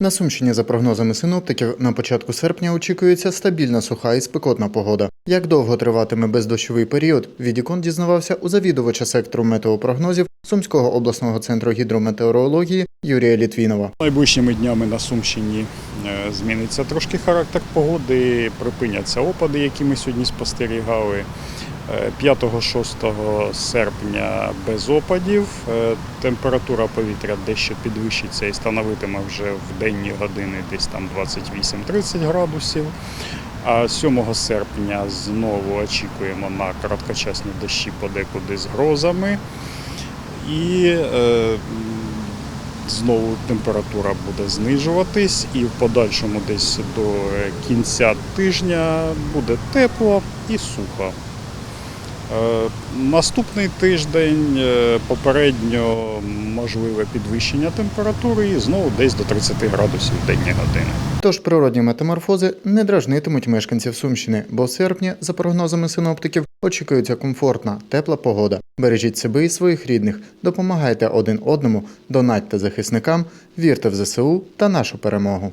На Сумщині, за прогнозами синоптиків, на початку серпня очікується стабільна суха і спекотна погода. Як довго триватиме бездощовий період, Відікон дізнавався у завідувача сектору метеопрогнозів Сумського обласного центру гідрометеорології Юрія Літвінова. Найближчими днями на Сумщині е, зміниться трошки характер погоди, припиняться опади, які ми сьогодні спостерігали. Е, 5-6 серпня без опадів. Е, Температура повітря дещо підвищиться і становитиме вже в денні години десь там 28-30 градусів. А 7 серпня знову очікуємо на короткочасні дощі подекуди з грозами. І е, знову температура буде знижуватись, і в подальшому десь до е, кінця тижня буде тепло і сухо. Е, Наступний тиждень е, попередньо можливе підвищення температури і знову десь до 30 градусів денні години. Тож природні метаморфози не дражнитимуть мешканців Сумщини, бо в серпні, за прогнозами синоптиків, очікується комфортна, тепла погода. Бережіть себе і своїх рідних, допомагайте один одному, донатьте захисникам, вірте в ЗСУ та нашу перемогу.